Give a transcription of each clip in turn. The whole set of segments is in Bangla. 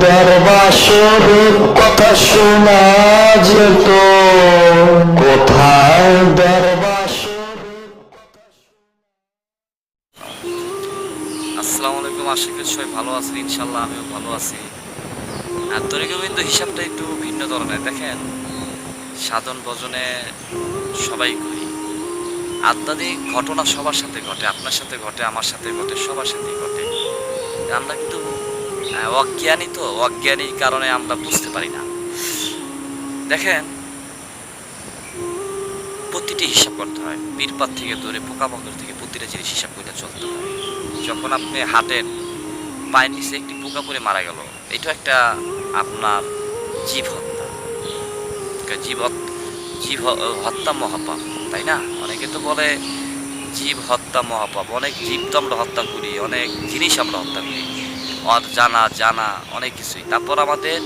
দরবাসর ভালো আছি। আর তরিগোবিন্দ হিসাবটা একটু ভিন্ন ধরনের। দেখেন, সাধন ভজনে সবাই করি। আধ্যাত্মিক ঘটনা সবার সাথে ঘটে, আপনার সাথে ঘটে, আমার সাথে ঘটে, সবার সাথেই ঘটে। আমরা কিন্তু অজ্ঞানী তো, অজ্ঞানীর কারণে আমরা বুঝতে পারি না। দেখেন, প্রতিটি হিসাব করতে হয়। বীরপাত থেকে ধরে পোকামাকড় থেকে প্রতিটা জিনিস হিসাব করে চলতে হয়। যখন আপনি হাতের পায়ের নিচে একটি পোকা পরে মারা গেল এটা একটা আপনার জীব হত্যা। জীব জীব হত্যা মহাপাপ, তাই না? অনেকে তো বলে জীব হত্যা মহাপাপ, অনেক জীব তো আমরা হত্যা করি, অনেক জিনিস আমরা হত্যা করি। আর জানা জানা, অনেক কিছুই। তারপর আমাদের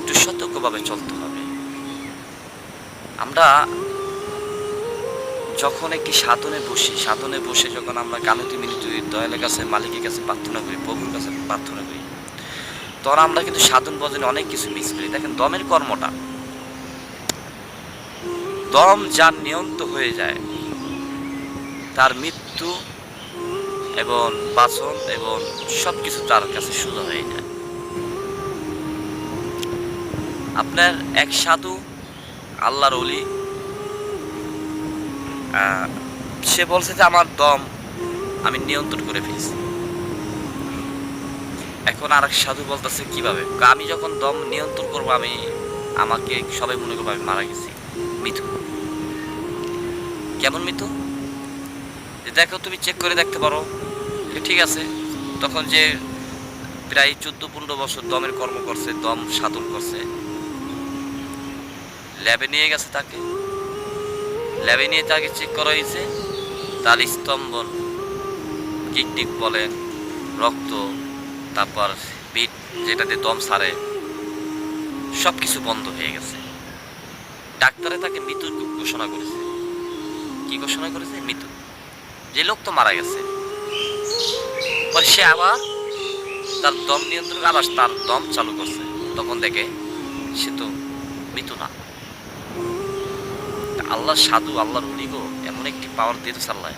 একটু সতর্কভাবে চলতে হবে। আমরা যখন একটি সাধনে বসি, সাধনে বসে যখন আমরা কানতি মিনতি দয়ালের কাছে, মালিকের কাছে প্রার্থনা করি, প্রভুর কাছে প্রার্থনা করি, তখন আমরা কিন্তু সাধন ভজনে অনেক কিছু মিস করি। দেখেন, দমের কর্মটা। দম যার নিয়ন্ত হয়ে যায়, তার মৃত্যু এবং বাসন এবং সব কিছু তার কাছে সোজা হয়ে যায়। আপনার এক সাধু, আল্লাহর অলি সে বলছে যে আমার দম আমি নিয়ন্ত্রণ করে ফেলছি। এখন আর এক সাধু বলতেছে, কীভাবে? আমি যখন দম নিয়ন্ত্রণ করব, আমি আমাকে সবাই মনে করব আমি মারা গেছি। মিথু কেমন মিথু দেখো তুমি চেক করে দেখতে পারো। ঠিক আছে, তখন যে প্রায় চোদ্দ পনেরো বছর দমের কর্ম করছে, দম সাধন করছে। ল্যাবে নিয়ে গেছে তাকে। ল্যাবে নিয়ে তাকে চেক করা হয়েছে, তার স্তম্ভন কিডনি বলেন রক্ত, তারপর পিঠ যেটাতে দম সারে সব কিছু বন্ধ হয়ে গেছে। ডাক্তারে তাকে মৃত্যু ঘোষণা করেছে। কি ঘোষণা করেছে? মৃত্যু। যে লোক তো মারা গেছে। পরে সে আবার তার দম নিয়ন্ত্রণ আবার তার দম চালু করছে। তখন দেখে সে তো মৃত্যু না। আল্লাহ সাধু, আল্লাহর অলিগো এমন একটি পাওয়ার দিয়েছে আল্লাহ।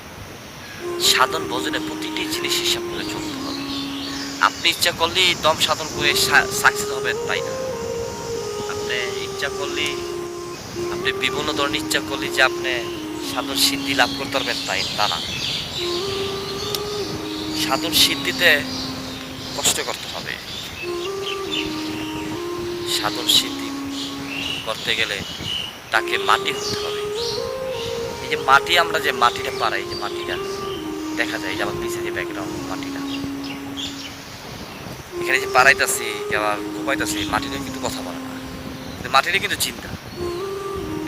সাধন ভজনে প্রতিটি জিনিস হিসাব করে চলতে হবে। আপনি ইচ্ছা করলেই দম সাধন করে সাকসেস হবেন তাই না? আপনি ইচ্ছা করলেই, আপনি বিভিন্ন ধরনের ইচ্ছা করলে যে আপনি সাধন সিদ্ধি লাভ করতে পারবেন তাই তা না। সাধন সিদ্ধিতে কষ্ট করতে হবে। সাধন সিদ্ধি করতে গেলে তাকে মাটি হতে হবে। এই যে মাটি, আমরা যে মাটিটা এই যে মাটিটা, দেখা যায়, এই যে আমার পিছিয়ে যে ব্যাকগ্রাউন্ড মাটিটা। এখানে যে পাড়াইতেছি আবার ঘুমাইতেছি মাটিটা কিন্তু কথা বলে না। মাটিটা কিন্তু চিন্তা।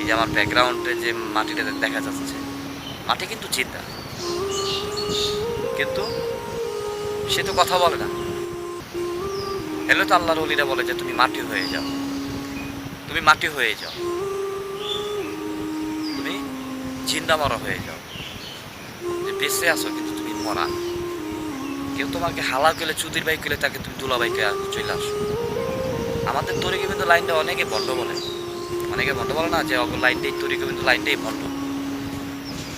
যে আমার ব্যাকগ্রাউন্ডে যে মাটিটা দেখা যাচ্ছে, মাটি কিন্তু চিন্তা কিন্তু সে তো কথা বলে না। এলে তো আল্লাহর অলিরা বলে যে তুমি মাটি হয়ে যাও। তুমি মাটি হয়ে যাও। তুমি জিন্দা মরা হয়ে যাও। যে বেঁচে আছো কিন্তু তুমি মরা। কেউ তোমাকে হালা গেলে চুদির বাইক গেলে তাকে তুমি দুলা বাইকে চলে আসো। আমাদের তরিকে কিন্তু লাইনটা অনেকে বন্ধ বলে। অনেকে ভণ্ড বলে না যে লাইনটাই তরিকে কিন্তু লাইনটাই ভণ্ড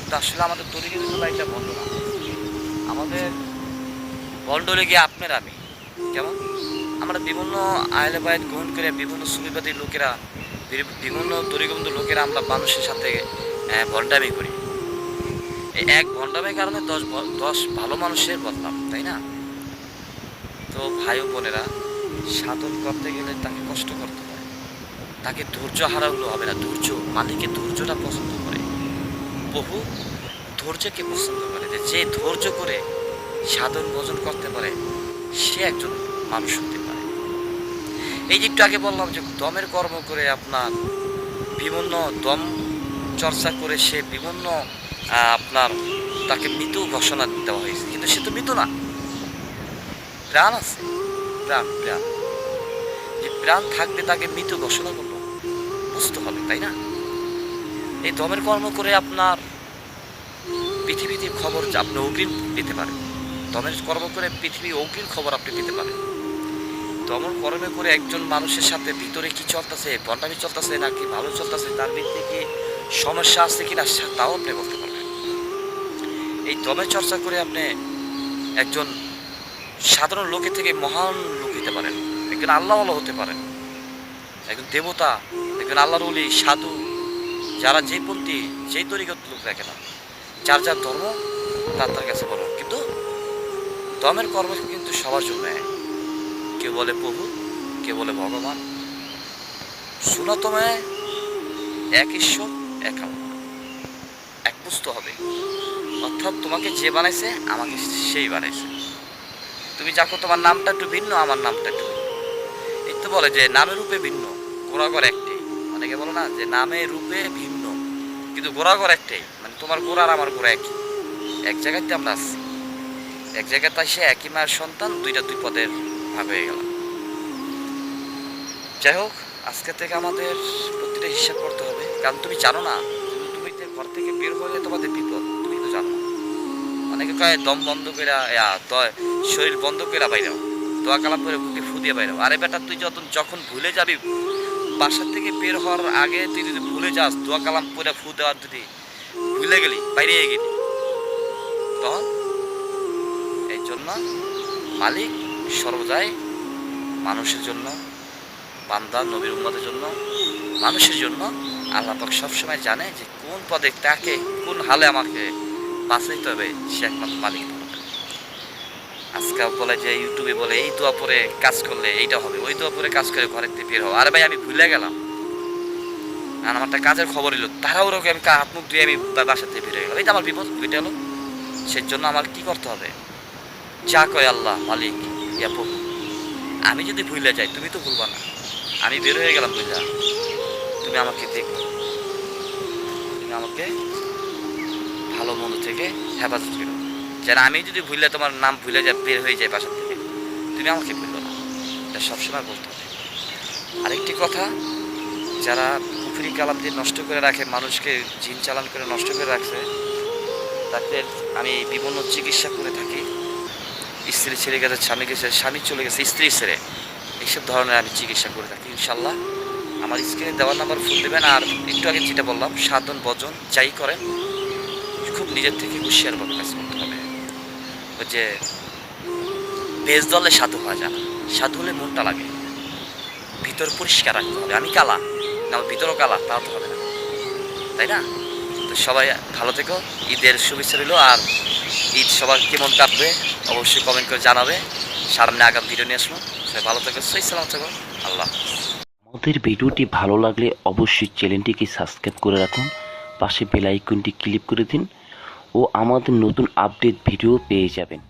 তো আসলে আমাদের তরিকে কিন্তু লাইনটা ভণ্ড না। আমাদের ভণ্ড গিয়ে আপনার আমি। কেমন? আমরা বিভিন্ন আয়লে বায়ত গ্রহণ করে বিভিন্ন সুবিবাদী লোকেরা, বিভিন্ন তরিগবন্ধ লোকেরা আমরা মানুষের সাথে ভণ্ডামি করি। এই এক ভণ্ডামের কারণে দশ দশ ভালো মানুষের বদনাম তাই না? তো ভাই বোনেরা, সাধন করতে গেলে তাকে কষ্ট করতে তাকে ধৈর্য হারাগুলো হবে না। ধৈর্য মালিকে ধৈর্যটা পছন্দ করে। বহু ধৈর্যকে পছন্দ করে যে যে ধৈর্য করে সাধন ভোজন করতে পারে, সে একজন মানুষ হতে পারে। এই যে একটু আগে বললাম যে, দমের কর্ম করে আপনার বিভিন্ন দম চর্চা করে সে বিভিন্ন আপনার তাকে মৃত্যু ঘোষণা দেওয়া হয়েছে। কিন্তু সে তো মৃত্যু না। প্রাণ আছে। প্রাণ প্রাণ। যে প্রাণ থাকবে তাকে মৃত্যু ঘোষণা করল বুঝতে হবে, তাই না? এই দমের কর্ম করে আপনার পৃথিবীতে খবর আপনি অগ্রিম পেতে পারেন। দমের কর্ম করে পৃথিবী অগ্রিম খবর আপনি পেতে পারেন। দমন কর্মে করে একজন মানুষের সাথে ভিতরে কি চলতেছে, বন্ডামি চলতেছে নাকি ভালো চলতেছে, তার ভিত্তিতে কি সমস্যা আছে কিনা তাও আপনি বলতে পারবেন। এই দমের চর্চা করে আপনি একজন সাধারণ লোকের থেকে মহান লোক হতে পারেন, একজন আল্লাহ হতে পারেন, একজন দেবতা একজন আল্লাহর উলি সাধু, যারা যে পন্থী, যেই তরিকত লোক রাখে না, যার যার ধর্ম, তার তার কাছে বলো। কিন্তু ধর্মের কর্ম কিন্তু সবার জন্য এক। কেউ বলে প্রভু, কেউ বলে ভগবান। সুনতমে এক ঈশ্বর, এক এক বুঝতে হবে। অর্থাৎ তোমাকে যে বানাইছে, আমাকে সেই বানাইছে। তুমি যাকো তোমার নামটা একটু ভিন্ন, আমার নামটা একটু ভিন্ন। এই তো বলে যে নামের রূপে ভিন্ন গোড়াগর একটাই অনেকে বলো না যে নামে, রূপে ভিন্ন। কিন্তু গোড়াগর একটাই। মানে তোমার গোড়া আর আমার গোড়া একই। এক জায়গাতে আমরা আছি। এক জায়গায় জায়গাতে এসে একই মায়ের সন্তান, দুইটা দুই পদের ভাগ হয়ে গেলাম যাই হোক, আজকে থেকে আমাদের প্রতিটা হিসাব করতে হবে। কারণ তুমি জানো না তুমি ঘর থেকে বের হলে তোমাদের বিপদ। তুমি তো জানো। অনেকে কয়, দম বন্ধ করে শরীর বন্ধ করে বাইরাও। দোয়া কালাম করে বুকে ফু দিয়ে বাইরাও। আরে বেটা, তুই যখন যখন ভুলে যাবি বাসার থেকে বের হওয়ার আগে তুই যদি ভুলে যাস, দোয়া কালাম করে ফু দেওয়ার যদি ভুলে গেলি, বাইরে গেলি তখন এই জন্য মালিক সর্বদাই মানুষের জন্য, বান্দা নবীর উম্মতের জন্য, মানুষের জন্য আল্লাহ পাক সবসময় জানে যে কোন পদে তাকে কোন হালে আমাকে বাঁচাইতে হবে, সে একমাত্র মালিক। আজকে বলে যে ইউটিউবে বলে, এই দোয়া পরে কাজ করলে এইটা হবে, ওই দোয়া পরে কাজ করে ঘরের থেকে বের হব আরে ভাই, আমি ভুলে গেলাম। আর আমার একটা কাজের খবর এলো। তারাও ওরকম আমি হাত মুখ ধুয়ে আমি বা- বাসা থেকে বের হয়ে গেলাম। এটা আমার বিপদ ওইটা হলো। সেই জন্য আমার কি করতে হবে? যা কয় আল্লাহ, মালিক, ইয়া প্রভু আমি যদি ভুলে যাই, তুমি তো ভুলবা না। আমি বের হয়ে গেলাম বুঝলা। তুমি আমাকে দেখো। তুমি আমাকে ভালো মন্দ থেকে হেফাজত করো। যেন আমি যদি ভুললে তোমার নাম ভুলে যায় বের হয়ে যায় বাসা থেকে, তুমি আমাকে ভুললো না। এটা সবসময় বলতে হবে। আরেকটি কথা, যারা পুকুরি কালাম দিয়ে নষ্ট করে রাখে, মানুষকে জিন চালান করে নষ্ট করে রাখছে তাদের আমি বিভিন্ন চিকিৎসা করে থাকি। স্ত্রী ছেড়ে গেছে, স্বামী গেছে, স্বামী চলে গেছে, স্ত্রী ছেড়ে। এইসব ধরনের আমি চিকিৎসা করে থাকি, ইনশাল্লাহ। আমার স্ক্রিনে দেওয়ার নাম্বার ফোন দেবেন, আর একটু আগে যেটা বললাম সাধন বজন যাই করেন, খুব নিজের থেকে হুঁশিয়ারভাবে কাজ করতে হবে। যে বেজ দলে সাধু হওয়া যায় সাধু হলে মনটা লাগে। ভিতর পরিষ্কার রাখতে হবে। আমি কালা, না ভিতরও কালা, তাও তো হবে না। তাই না? তো সবাই ভালো থেকো, ঈদের শুভেচ্ছা রইল, আর ঈদ সবার কেমন কাটবে অবশ্যই কমেন্ট করে জানাবে। সামনে আগাম ভিডিও নিয়ে আসব। সবাই ভালো থেকো সই সালাম থেকো। আল্লাহ আমাদের ভিডিওটি ভালো লাগলে অবশ্যই চ্যানেলটিকে সাবস্ক্রাইব করে রাখুন। পাশে বেল আইকনটি ক্লিক করে দিন। ও আমাদের নতুন আপডেট ভিডিও পেয়ে যাবেন।